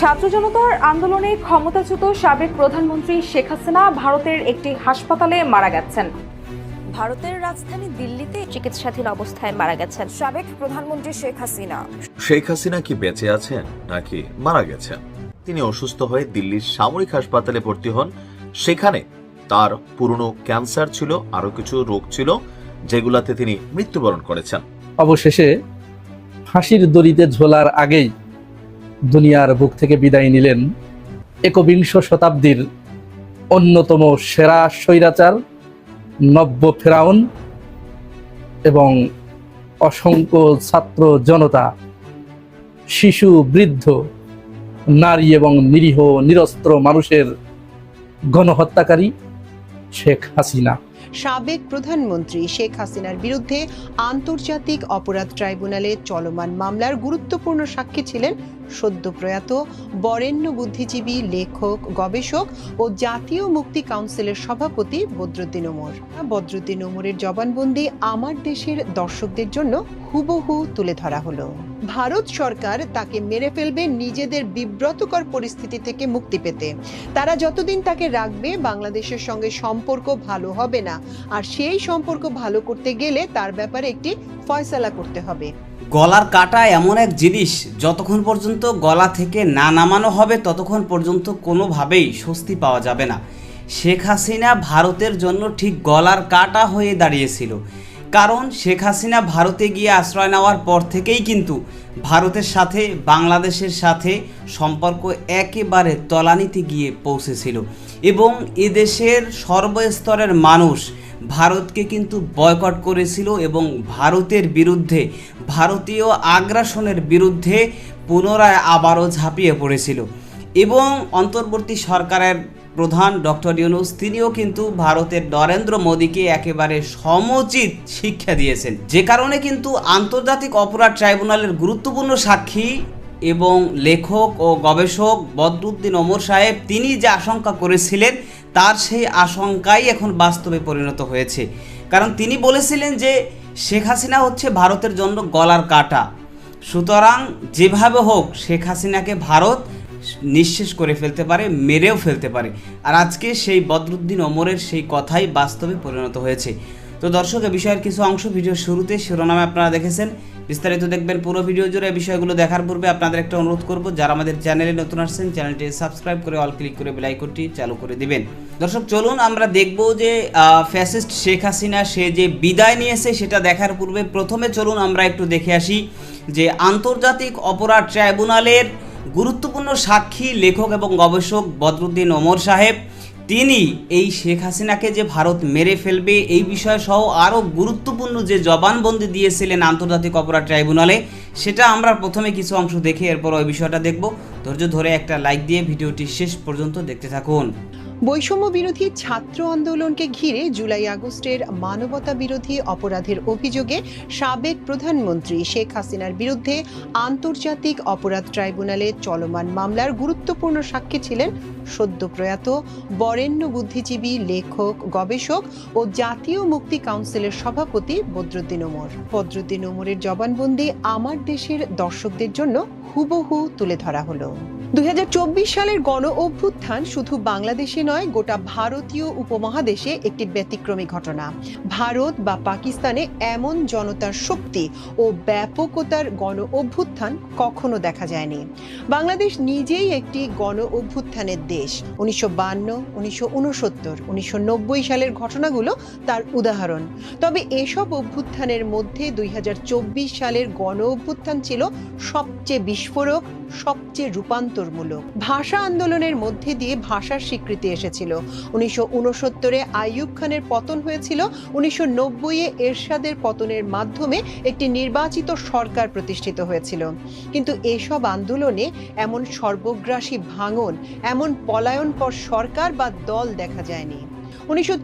ছাত্র জনতার আন্দোলনে ক্ষমতাচ্যুত সাবেক প্রধানমন্ত্রী শেখ হাসিনা ভারতের একটি হাসপাতালে মারা গেছেন। ভারতের রাজধানী দিল্লিতে চিকিৎসাধীন অবস্থায় মারা গেছেন সাবেক প্রধানমন্ত্রী শেখ হাসিনা। শেখ হাসিনা কি বেঁচে আছেন নাকি মারা গেছেন? তিনি অসুস্থ হয়ে দিল্লির সামরিক হাসপাতালে ভর্তি হন। সেখানে তার পুরনো ক্যান্সার ছিল আরও কিছু রোগ ছিল যেগুলাতে তিনি মৃত্যুবরণ করেছেন। অবশেষে ফাঁসির দড়িতে ঝোলার আগেই দুনিয়ার বুক থেকে বিদায় নিলেন একবিংশ শতাব্দীর অন্যতম সেরা স্বৈরাচার নব্য ফেরাউন এবং অসংখ্য ছাত্র জনতা, শিশু, বৃদ্ধ, নারী এবং নিরীহ, নিরস্ত্র মানুষের গণহত্যাকারী শেখ হাসিনা। সাবেক প্রধানমন্ত্রী শেখ হাসিনার বিরুদ্ধে আন্তর্জাতিক অপরাধ ট্রাইব্যুনালে চলমান মামলার গুরুত্বপূর্ণ সাক্ষী ছিলেন সদ্যপ্রয়াত বরেণ্য বুদ্ধিজীবী লেখক, গবেষক ও জাতীয় মুক্তি কাউন্সিলের সভাপতি বদরুদ্দিন ওমর। বদরুদ্দিন ওমরের জবানবন্দি আমার দেশের দর্শকদের জন্য হুবহু তুলে ধরা হলো। ভারত সরকার তাকে মেরে ফেলবে নিজেদের বিব্রতকর পরিস্থিতি থেকে মুক্তি পেতে। তারা যতদিন তাকে রাখবে, বাংলাদেশের সঙ্গে সম্পর্ক ভালো হবে না। আর সেই সম্পর্ক ভালো করতে গেলে তার ব্যাপারে একটি ফয়সালা করতে হবে। গলার কাটা এমন এক জিনিস, যতক্ষণ পর্যন্ত গলা থেকে না নামানো হবে, ততক্ষণ পর্যন্ত কোনোভাবেই স্বস্তি পাওয়া যাবে না। শেখ হাসিনা ভারতের জন্য ঠিক গলার কাটা হয়ে দাঁড়িয়েছিল। কারণ শেখ হাসিনা ভারতে গিয়ে আশ্রয় নেওয়ার পর থেকেই কিন্তু ভারতের সাথে, বাংলাদেশের সাথে সম্পর্ক একেবারে তলানিতে গিয়ে পৌঁছেছিল। এবং এদেশের সর্বস্তরের মানুষ ভারতকে কিন্তু বয়কট করেছিল এবং ভারতের বিরুদ্ধে, ভারতীয় আগ্রাসনের বিরুদ্ধে পুনরায় আবারও ঝাঁপিয়ে পড়েছিল। এবং অন্তর্বর্তী সরকারের প্রধান ডক্টর ইউনুস, তিনিও কিন্তু ভারতের নরেন্দ্র মোদীকে একেবারে সমুচিত শিক্ষা দিয়েছেন। যে কারণে কিন্তু আন্তর্জাতিক অপরাধ ট্রাইব্যুনালের গুরুত্বপূর্ণ সাক্ষী এবং লেখক ও গবেষক বদরুদ্দিন ওমর সাহেব, তিনি যে আশঙ্কা করেছিলেন, তার সেই আশঙ্কাই এখন বাস্তবে পরিণত হয়েছে। কারণ তিনি বলেছিলেন যে, শেখ হাসিনা হচ্ছে ভারতের জন্য গলার কাটা। সুতরাং যেভাবে হোক, শেখ হাসিনাকে ভারত নিঃশেষ করে ফেলতে পারে, মেরেও ফেলতে পারে। আর আজকে সেই বদরুদ্দিন অমরের সেই কথাই বাস্তবে পরিণত হয়েছে। তো দর্শক, এ বিষয়ের কিছু অংশ ভিডিওর শুরুতে শিরোনামে আপনারা দেখেছেন। বিস্তারিত দেখবেন পুরো ভিডিও জুড়ে। বিষয়গুলো দেখার পূর্বে আপনাদের একটা অনুরোধ করব, যারা আমাদের চ্যানেলে নতুন আসছেন চ্যানেলটি সাবস্ক্রাইব করে অল ক্লিক করে বেলাইকনটি চালু করে দিবেন। দর্শক, চলুন আমরা দেখব যে ফ্যাসিস্ট শেখ হাসিনা, সে যে বিদায় নিয়েছে সেটা দেখার পূর্বে প্রথমে চলুন আমরা একটু দেখে আসি যে আন্তর্জাতিক অপরাধ ট্রাইব্যুনালের গুরুত্বপূর্ণ সাক্ষী লেখক এবং গবেষক বদরুদ্দিন ওমর সাহেব। তিনি এই শেখ হাসিনাকে যে ভারত মেরে ফেলবে এই বিষয় সহ আরও গুরুত্বপূর্ণ যে জবানবন্দি দিয়েছিলেন আন্তর্জাতিক অপরাধ ট্রাইব্যুনালে, সেটা আমরা প্রথমে কিছু অংশ দেখে এরপর ওই বিষয়টা দেখব। ধৈর্য ধরে একটা লাইক দিয়ে ভিডিওটি শেষ পর্যন্ত দেখতে থাকুন। বৈষম্য বিরোধী ছাত্র আন্দোলনকে ঘিরে জুলাই আগস্টের মানবতা বিরোধী অপরাধের অভিযোগে সাবেক প্রধানমন্ত্রী শেখ হাসিনার বিরুদ্ধে আন্তর্জাতিক অপরাধ ট্রাইব্যুনালে চলমান মামলার গুরুত্বপূর্ণ সাক্ষী ছিলেন সদ্য প্রয়াত বরেণ্য বুদ্ধিজীবী লেখক, গবেষক ও জাতীয় মুক্তি কাউন্সিলের সভাপতি বদরুদ্দিন ওমর। বদরুদ্দিন ওমরের জবানবন্দি আমার দেশের দর্শকদের জন্য হুবহু তুলে ধরা হলো। দুই হাজার চব্বিশ সালের গণ অভ্যুত্থান শুধু বাংলাদেশে নয়, গোটা ভারতীয় উপমহাদেশে একটি ব্যতিক্রমী ঘটনা। ভারত বা পাকিস্তানে এমন জনতার শক্তি ও ব্যাপকতার গণ অভ্যুত্থান কখনো দেখা যায়নি। বাংলাদেশ নিজেই একটি গণ অভ্যুত্থানের দেশ। উনিশশো বান্ন, উনিশশো উনসত্তর, উনিশশো সালের ঘটনাগুলো তার উদাহরণ। তবে এসব অভ্যুত্থানের মধ্যে দুই হাজার চব্বিশ সালের গণ অভ্যুত্থান ছিল সবচেয়ে বিস্ফোরক, সবচেয়ে রূপান্তরমূলক ভাষা আন্দোলনের মধ্যে দিয়ে ভাষার স্বীকৃতি এসেছিল। উনিশশো উনসত্তরে আইয়ুব খানের পতন হয়েছিল। উনিশশো নব্বইয়ে এরশাদের পতনের মাধ্যমে একটি নির্বাচিত সরকার প্রতিষ্ঠিত হয়েছিল। কিন্তু এসব আন্দোলনে এমন সর্বগ্রাসী ভাঙন, এমন পলায়নপর সরকার বা দল দেখা যায়নি। উনিশশো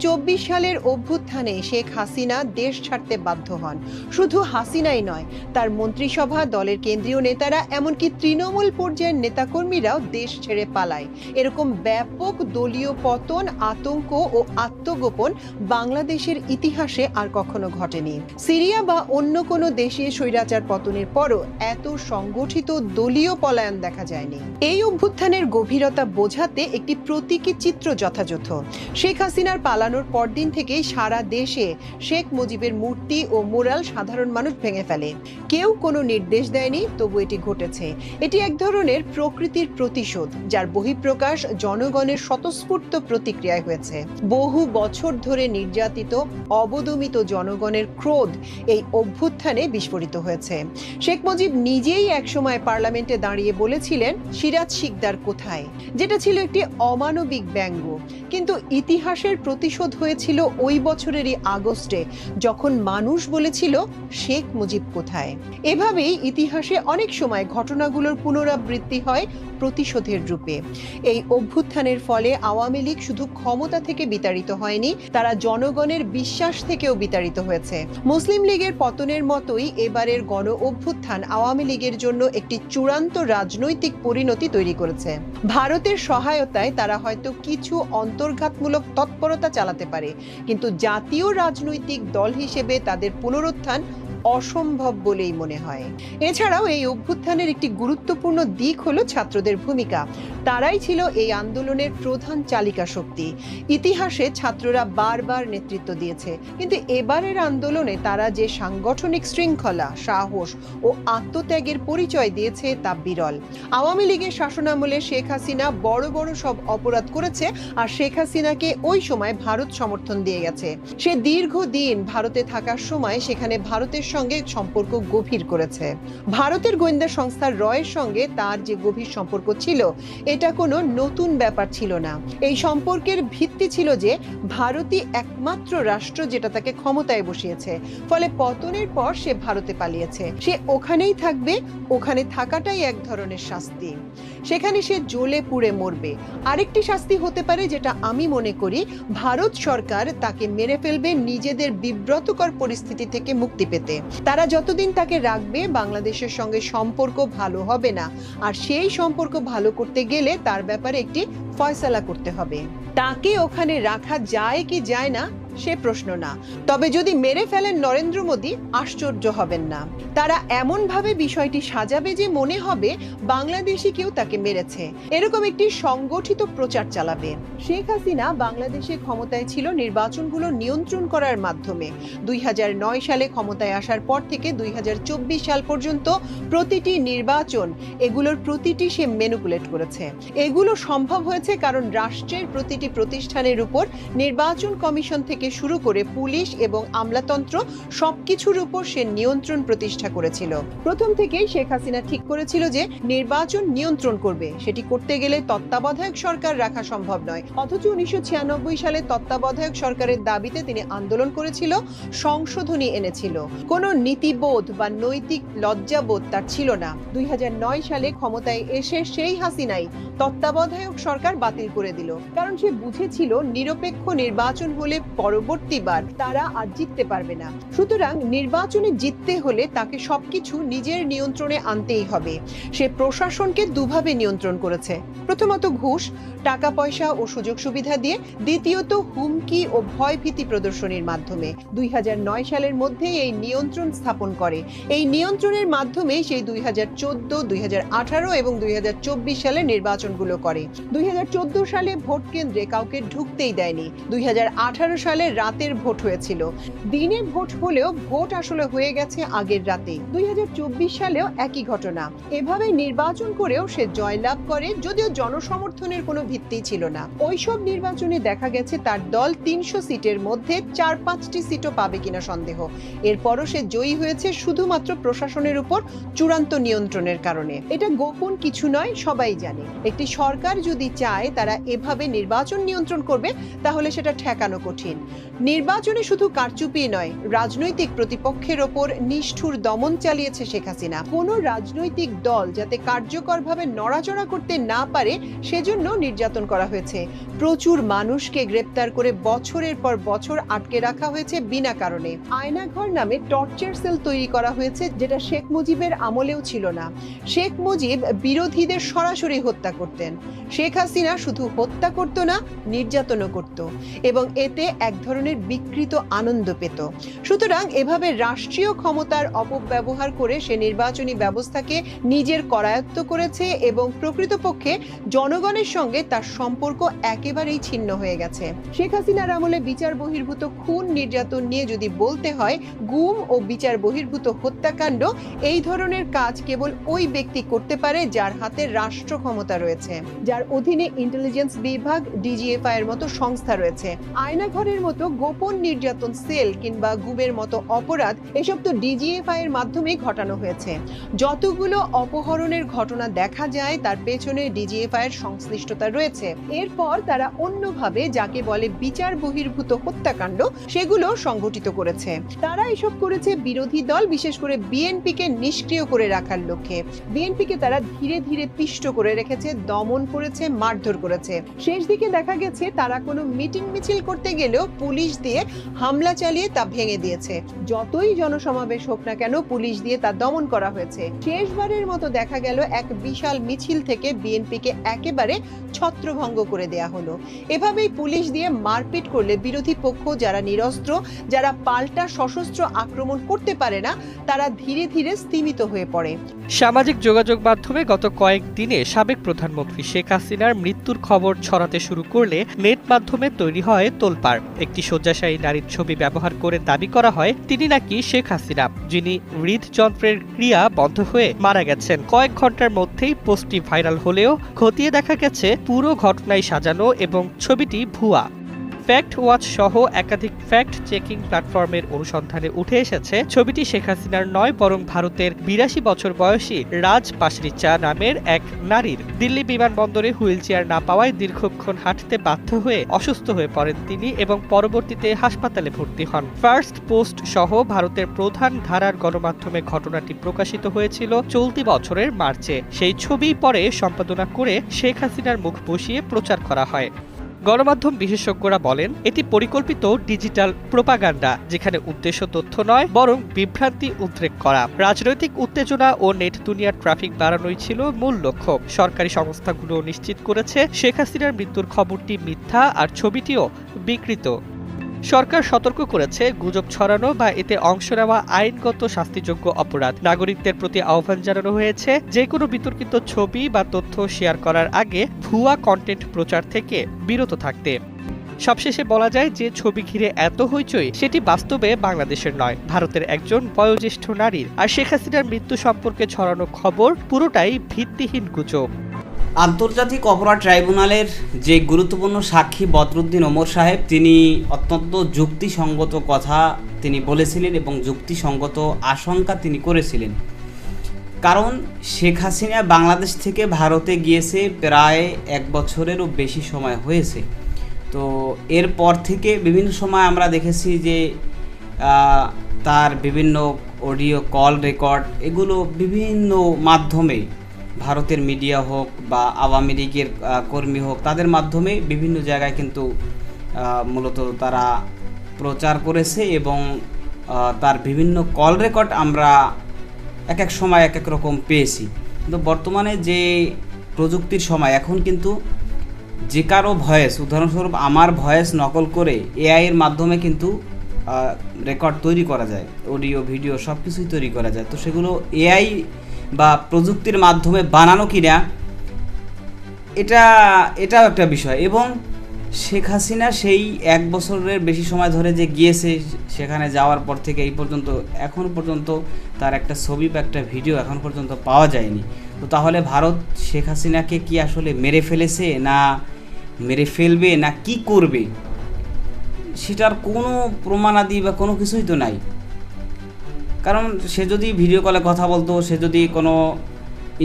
সালের অভ্যুত্থানে শেখ হাসিনা দেশ ছাড়তে বাধ্য হন। শুধু হাসিনাই নয়, তার মন্ত্রিসভা, দলের কেন্দ্রীয় নেতারা, এমনকি তৃণমূল পর্যায়ের নেতাকর্মীরাও দেশ ছেড়ে পালায়। এরকম ব্যাপক দলীয় পতন, আতঙ্ক ও আত্মগোপন বাংলাদেশের ইতিহাসে আর কখনো ঘটেনি। সিরিয়া বা অন্য কোনো দেশে স্বৈরাচার পতনের পরও এত সংগঠিত দলীয় পলায়ন দেখা যায়নি। এই অভ্যুত্থানের গভীরতা বোঝাতে একটি প্রতীকী চিত্র যথাযথ। শেখ হাসিনার পালানোর পরদিন থেকেই সারা দেশে শেখ মুজিবের মূর্তি ও মোরাল সাধারণ মানুষ ভেঙে ফেলে। কেউ কোনো নির্দেশ দেয়নি, তবু এটি ঘটেছে। এটি এক ধরনের প্রকৃতির প্রতিশোধ, যার বহিঃপ্রকাশ জনগণের স্বতঃস্ফূর্ত প্রতিক্রিয়ায় হয়েছে। বহু বছর ধরে নির্যাতিত, অবদমিত জনগণের ক্রোধ এই অভ্যুত্থানে বিস্ফোরিত হয়েছে। শেখ মুজিব নিজেই একসময় পার্লামেন্টে দাঁড়িয়ে বলেছিলেন, সিরাজ শিকদার কোথায়? যেটা ছিল একটি অমানবিক ব্যঙ্গ। কিন্তু ইতিহাসের প্রতিশোধ হয়েছিল ওই বছরেরই আগস্টে, যখন মানুষ বলেছিল শেখ মুজিব কোথায়। এভাবেই ইতিহাসে অনেক সময় ঘটনাগুলোর পুনরাবৃত্তি হয় প্রতিশোধের রূপে। এই অভ্যুত্থানের ফলে আওয়ামী লীগ শুধু ক্ষমতা থেকে বিতাড়িত হয়নি, তারা জনগণের বিশ্বাস থেকেও বিতাড়িত হয়েছে। মুসলিম লীগের পতনের মতোই এবারের গণ অভ্যুত্থান আওয়ামী লীগের জন্য একটি চূড়ান্ত রাজনৈতিক পরিণতি তৈরি করেছে। ভারতের সহায়তায় তারা হয়তো কিছু অন্তর্ঘাতমূলক তৎপরতা চালাতে পারে। কিন্তু জাতীয় রাজনৈতিক দল হিসেবে তাদের পুনরুত্থান অসম্ভব বলেই মনে হয়। এছাড়াও এই অভ্যুত্থানের একটি গুরুত্বপূর্ণ দিক হলো ছাত্রদের ভূমিকা। তারাই ছিল এই আন্দোলনের প্রধান চালিকা শক্তি। ইতিহাসে ছাত্ররা বারবার নেতৃত্ব দিয়েছে। কিন্তু এবারের আন্দোলনে তারা যে সাংগঠনিক শৃঙ্খলা, সাহস ও আত্মত্যাগের পরিচয় দিয়েছে তা বিরল। আওয়ামী লীগের শাসনামলে শেখ হাসিনা বড় বড় সব অপরাধ করেছে আর শেখ হাসিনাকে ওই সময় ভারত সমর্থন দিয়ে গেছে। সে দীর্ঘদিন ভারতে থাকার সময় সেখানে ভারতের সঙ্গে সম্পর্ক গভীর করেছে। ভারতের গোয়েন্দা সংস্থা রয়ের সঙ্গে তার যে গভীর সম্পর্ক ছিল, এটা কোনো নতুন ব্যাপার ছিল না। এই সম্পর্কের ভিত্তি ছিল যে, ভারতই একমাত্র রাষ্ট্র যেটা তাকে ক্ষমতায় বসিয়েছে। ফলে পতনের পর সে ভারতে পালিয়েছে। সে ওখানেই থাকবে, ওখানে থাকাটাই এক ধরনের শাস্তি। সেখানে সে জ্বলে পুড়ে মরবে। আরেকটি শাস্তি হতে পারে যেটা আমি মনে করি, ভারত সরকার তাকে মেরে ফেলবে নিজেদের বিব্রতকর পরিস্থিতি থেকে মুক্তি পেতে। তারা যতদিন তাকে রাখবে, বাংলাদেশের সঙ্গে সম্পর্ক ভালো হবে না। আর সেই সম্পর্ক ভালো করতে গেলে তার ব্যাপারে একটি ফয়সালা করতে হবে। তাকে ওখানে রাখা যায় কি যায় না সে প্রশ্ন না। তবে যদি মেরে ফেলেন নরেন্দ্র মোদী, আশ্চর্য হবেন না। তারা এমন ভাবে বিষয়টি সাজাবে যে মনে হবে বাংলাদেশি কেউ তাকে মেরেছে। এরকম একটি সংগঠিত প্রচার চালাবে। শেখ হাসিনা বাংলাদেশে ক্ষমতায় ছিল নির্বাচনগুলো নিয়ন্ত্রণ করার মাধ্যমে। দুই হাজার নয় সালে ক্ষমতায় আসার পর থেকে দুই হাজার চব্বিশ সাল পর্যন্ত প্রতিটি নির্বাচন, এগুলোর প্রতিটি সে মেনুপুলেট করেছে। এগুলো সম্ভব হয়েছে কারণ রাষ্ট্রের প্রতিটি প্রতিষ্ঠানের উপর নির্বাচন কমিশন থেকে শুরু করে পুলিশ এবং আমলাতন্ত্র সবকিছুর উপর সে নিয়ন্ত্রণ প্রতিষ্ঠা করেছিল। প্রথম থেকেই শেখ হাসিনা ঠিক করেছিল যে নির্বাচন নিয়ন্ত্রণ করবে। সেটি করতে গেলে তত্ত্বাবধায়ক সরকার রাখা সম্ভব নয়। অথচ উনিশশো সালে তত্ত্বাবধায়ক সরকারের দাবিতে তিনি আন্দোলন করেছিল, সংশোধনী এনেছিল। কোনো নীতিবোধ বা নৈতিক লজ্জাবোধ তার ছিল না। দুই হাজার নয় সালে ক্ষমতায় এসে সেই হাসিনাই তত্ত্বাবধায়ক সরকার বাতিল করে দিল। কারণ সে বুঝেছিল নিরপেক্ষ নির্বাচন হলে পরবর্তীবার তারা আর জিততে পারবে না। সুতরাং নির্বাচনে জিততে হলে তাকে সবকিছু নিজের নিয়ন্ত্রণে আনতেই হবে। সে প্রশাসনকে দুভাবে নিয়ন্ত্রণ করেছে। প্রথমত ঘুষ, টাকা পয়সা ও সুযোগ সুবিধা দিয়ে, দ্বিতীয়ত হুমকি ও ভয়ভীতি প্রদর্শনীর মাধ্যমে। দুই হাজার নয় সালের মধ্যে এই নিয়ন্ত্রণ স্থাপন করে। এই নিয়ন্ত্রণের মাধ্যমে সেই দুই হাজার চোদ্দ এবং দুই সালের নির্বাচনগুলো করে। দুই হাজার চোদ্দ সালে ভোট কেন্দ্রে কাউকে ঢুকতেই দেয়নি। দুই সালে রাতের ভোট হয়েছিল। দিনে ভোট হলেও ভোট আসলে হয়ে গেছে আগের রাতে দুই হাজার চব্বিশ সালেও একই ঘটনা। এভাবে নির্বাচন করেও সে জয়লাভ করে, যদিও জনসমর্থনের কোনো ভিত্তি ছিল না। ওইসব নির্বাচনে দেখা গেছে তার দল তিনশো সিটের মধ্যে চার পাঁচটি সিটও পাবে কিনা সন্দেহ। এরপরও সে জয়ী হয়েছে শুধুমাত্র প্রশাসনের উপর চূড়ান্ত নিয়ন্ত্রণের কারণে। এটা গোপন কিছু নয়, সবাই জানে। একটি সরকার যদি চায় তারা এভাবে নির্বাচন নিয়ন্ত্রণ করবে, তাহলে সেটা ঠেকানো কঠিন। নির্বাচনে শুধু কারচুপি নয়, রাজনৈতিক প্রতিপক্ষের ওপর নিষ্ঠুর দমন চালিয়েছে শেখ হাসিনা। কোনো রাজনৈতিক দল যাতে কার্যকরভাবে নড়াচড়া করতে না পারে, সেজন্য নির্যাতন করা হয়েছে। প্রচুর মানুষকে গ্রেপ্তার করে বছরের পর বছর আটকে রাখা হয়েছে বিনা কারণে। আয়নাঘর নামে টর্চার সেল তৈরি করা হয়েছে, যেটা শেখ মুজিবের আমলেও ছিল না। শেখ মুজিব বিরোধীদের সরাসরি হত্যা করতেন। শেখ হাসিনা শুধু হত্যা করত না, নির্যাতনও করত। এবং এতে এক ধরনের বিকৃত আনন্দ পেত। সুতরাং এভাবে রাষ্ট্রীয় ক্ষমতার অপব্যবহার করে সে নির্বাচনী ব্যবস্থাকে নিজের করায়ত্ত করেছে এবং প্রকৃতপক্ষে জনগণের সঙ্গে তার সম্পর্ক একেবারেই ছিন্ন হয়ে গেছে। শেখ হাসিনার আমলে বিচার বহির্ভূত খুন নির্যাতন নিয়ে যদি বলতে হয়, গুম ও বিচার বহির্ভূত হত্যাকাণ্ড, এই ধরনের কাজ কেবল ওই ব্যক্তি করতে পারে যার হাতে রাষ্ট্র ক্ষমতা রয়েছে। যার অধীনে ইন্টেলিজেন্স বিভাগ ডিজিএফআই এর মতো সংস্থা রয়েছে। আয়নাঘরের মতো গোপন নির্যাতন, সেল কিংবা গুমের মতো অপরাধ, এসব তো ডিজিএফআই এর মাধ্যমে ঘটানো হয়েছে। যতগুলো অপহরণের ঘটনা দেখা যায়, তার পেছনে ডিজিএফআই এর সংশ্লিষ্টতা রয়েছে। এরপর তারা অন্যভাবে যাকে বলে বিচার বহির্ভূত হত্যাকাণ্ড, সেগুলো সংগঠিত করেছে। তারা এসব করেছে বিরোধী দল, বিশেষ করে বিএনপিকে নিষ্ক্রিয় করে রাখার লক্ষ্যে। বিএনপিকে তারা ধীরে ধীরে পিষ্ট করে রেখেছে, দমন করেছে, মারধর করেছে। শেষ দিকে দেখা গেছে, তারা কোনো মিটিং মিছিল করতে গেলেও পুলিশ দিয়ে হামলা চালিয়ে তা ভেঙে দিয়েছে। যতই জনসমাবেশ হোক না কেন পুলিশ দিয়ে তা দমন করা হয়েছে। শেষবারের মতো দেখা গেল এক বিশাল মিছিল থেকে বিএনপিকে একেবারে ছত্রভঙ্গ করে দেয়া হলো। এভাবেই পুলিশ দিয়ে মারপিট করলে বিরোধী পক্ষ যারা নিরস্ত্র, যারা পাল্টা সশস্ত্র আক্রমণ করতে পারে না, তারা ধীরে ধীরে স্তিমিত হয়ে পড়ে। সামাজিক যোগাযোগ মাধ্যমে গত কয়েক দিনে সাবেক প্রধানমন্ত্রী শেখ হাসিনার মৃত্যুর খবর ছড়াতে শুরু করলে নেট মাধ্যমে তৈরি হয় তোলপাড়। একটি শয্যাশায়ী নারীর ছবি ব্যবহার করে দাবি করা হয়, তিনি নাকি শেখ হাসিনা, যিনি হৃদযন্ত্রের ক্রিয়া বন্ধ হয়ে মারা গেছেন। কয়েক ঘণ্টার মধ্যেই পোস্টটি ভাইরাল হলেও খতিয়ে দেখা গেছে, পুরো ঘটনায় সাজানো এবং ছবিটি ভুয়া। ফ্যাক্ট ওয়াচ সহ একাধিক ফ্যাক্ট চেকিং প্ল্যাটফর্মের অনুসন্ধানে উঠে এসেছে ছবিটি শেখ হাসিনার নয়, বরং ভারতের বিরাশি বছর বয়সী রাজ পাশরিচা নামের এক নারীর। দিল্লি বিমানবন্দরে হুইল চেয়ার না পাওয়ায় দীর্ঘক্ষণ হাঁটতে বাধ্য হয়ে অসুস্থ হয়ে পড়েন তিনি এবং পরবর্তীতে হাসপাতালে ভর্তি হন। ফার্স্ট পোস্ট সহ ভারতের প্রধান ধারার গণমাধ্যমে ঘটনাটি প্রকাশিত হয়েছিল চলতি বছরের মার্চে। সেই ছবি পরে সম্পাদনা করে শেখ হাসিনার মুখ বসিয়ে প্রচার করা হয়। গণমাধ্যম বিশেষজ্ঞরা বলেন, এটি পরিকল্পিত ডিজিটাল প্রোপাগান্ডা, যেখানে উদ্দেশ্য তথ্য নয়, বরং বিভ্রান্তি উদ্রেক করা। রাজনৈতিক উত্তেজনা ও নেট দুনিয়ার ট্রাফিক বাড়ানোই ছিল মূল লক্ষ্য। সরকারি সংস্থাগুলো নিশ্চিত করেছে, শেখ হাসিনার মৃত্যুর খবরটি মিথ্যা আর ছবিটিও বিকৃত। সরকার সতর্ক করেছে, গুজব ছড়ানো বা এতে অংশ নেওয়া আইনগত শাস্তিযোগ্য অপরাধ। নাগরিকদের প্রতি আহ্বান জানানো হয়েছে যে কোনো বিতর্কিত ছবি বা তথ্য শেয়ার করার আগে ভুয়া কন্টেন্ট প্রচার থেকে বিরত থাকতে। সবশেষে বলা যায়, যে ছবি ঘিরে এত হইচই, সেটি বাস্তবে বাংলাদেশের নয়। ভারতের একজন বয়োজ্যেষ্ঠ নারীর আর শেখ হাসিনার মৃত্যু সম্পর্কে ছড়ানো খবর পুরোটাই ভিত্তিহীন গুজব। আন্তর্জাতিক অপরাধ ট্রাইব্যুনালের যে গুরুত্বপূর্ণ সাক্ষী বদরুদ্দিন ওমর সাহেব, তিনি অত্যন্ত যুক্তিসঙ্গত কথা তিনি বলেছিলেন এবং যুক্তিসঙ্গত আশঙ্কা তিনি করেছিলেন। কারণ শেখ হাসিনা বাংলাদেশ থেকে ভারতে গিয়েছে প্রায় এক বছরেরও বেশি সময় হয়েছে। তো এরপর থেকে বিভিন্ন সময় আমরা দেখেছি যে তার বিভিন্ন অডিও কল রেকর্ড এগুলো বিভিন্ন মাধ্যমে ভারতের মিডিয়া হোক বা আওয়ামী লীগের কর্মী হোক, তাদের মাধ্যমে বিভিন্ন জায়গায় কিন্তু মূলত তারা প্রচার করেছে এবং তার বিভিন্ন কল রেকর্ড আমরা এক এক সময় এক এক রকম পেয়েছি। কিন্তু বর্তমানে যে প্রযুক্তির সময়, এখন কিন্তু যে কারও ভয়েস, উদাহরণস্বরূপ আমার ভয়েস নকল করে এআইয়ের মাধ্যমে কিন্তু রেকর্ড তৈরি করা যায়, অডিও, ভিডিও সব কিছুই তৈরি করা যায়। তো সেগুলো এআই বা প্রযুক্তির মাধ্যমে বানানো কি না, এটা, এটাও একটা বিষয়। এবং শেখ হাসিনা সেই এক বছরের বেশি সময় ধরে যে গিয়েছে সেখানে যাওয়ার পর থেকে এই পর্যন্ত, এখন পর্যন্ত তার একটা ছবি বা একটা ভিডিও এখন পর্যন্ত পাওয়া যায়নি। তো তাহলে ভারত শেখ হাসিনাকে কি আসলে মেরে ফেলেছে না মেরে ফেলবে না কি করবে, সেটার কোনো প্রমাণাদি বা কোনো কিছুই তো নাই। কারণ সে যদি ভিডিও কলে কথা বলতো, সে যদি কোনো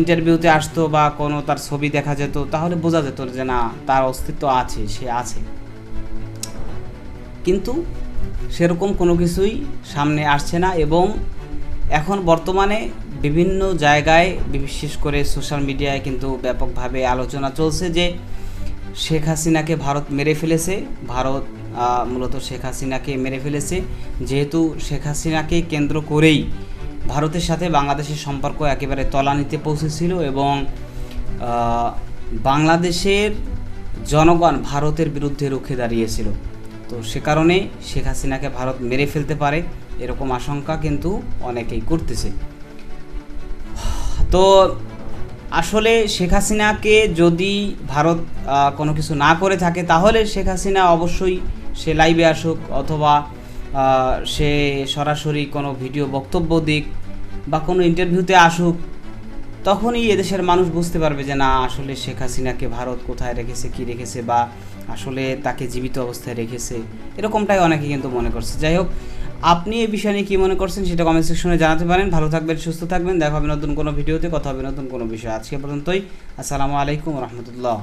ইন্টারভিউতে আসতো বা কোনো তার ছবি দেখা যেত, তাহলে বোঝা যেত যে না, তার অস্তিত্ব আছে, সে আছে। কিন্তু সেরকম কোনো কিছুই সামনে আসছে না এবং এখন বর্তমানে বিভিন্ন জায়গায়, বিশেষ করে সোশ্যাল মিডিয়ায় কিন্তু ব্যাপকভাবে আলোচনা চলছে যে শেখ হাসিনাকে ভারত মেরে ফেলেছে, ভারত মূলত শেখ হাসিনাকে মেরে ফেলেছে। যেহেতু শেখ হাসিনাকে কেন্দ্র করেই ভারতের সাথে বাংলাদেশের সম্পর্ক একেবারে তলানিতে পৌঁছেছিল এবং বাংলাদেশের জনগণ ভারতের বিরুদ্ধে রুখে দাঁড়িয়েছিল। তো সে কারণে শেখ হাসিনাকে ভারত মেরে ফেলতে পারে এরকম আশঙ্কা কিন্তু অনেকেই করতেছে। তো আসলে শেখ হাসিনাকে যদি ভারত কোনো কিছু না করে থাকে, তাহলে শেখ হাসিনা অবশ্যই সে লাইভে আসুক অথবা সে সরাসরি কোনো ভিডিও বক্তব্য দিক বা কোনো ইন্টারভিউতে আসুক, তখনই এদেশের মানুষ বুঝতে পারবে যে না, আসলে শেখ হাসিনাকে ভারত কোথায় রেখেছে, কি রেখেছে বা আসলে তাকে জীবিত অবস্থায় রেখেছে। এরকমটাই অনেকে কিন্তু মনে করছে। যাই হোক, আপনি এই বিষয় নিয়ে কী মনে করছেন সেটা কমেন্ট সেকশনে জানাতে পারেন। ভালো থাকবেন, সুস্থ থাকবেন। দেখা হবে নতুন কোনো ভিডিওতে কথা হবে নতুন কোনো বিষয়। আজকে পর্যন্তই। আসসালামু আলাইকুম রহমতুল্লাহ।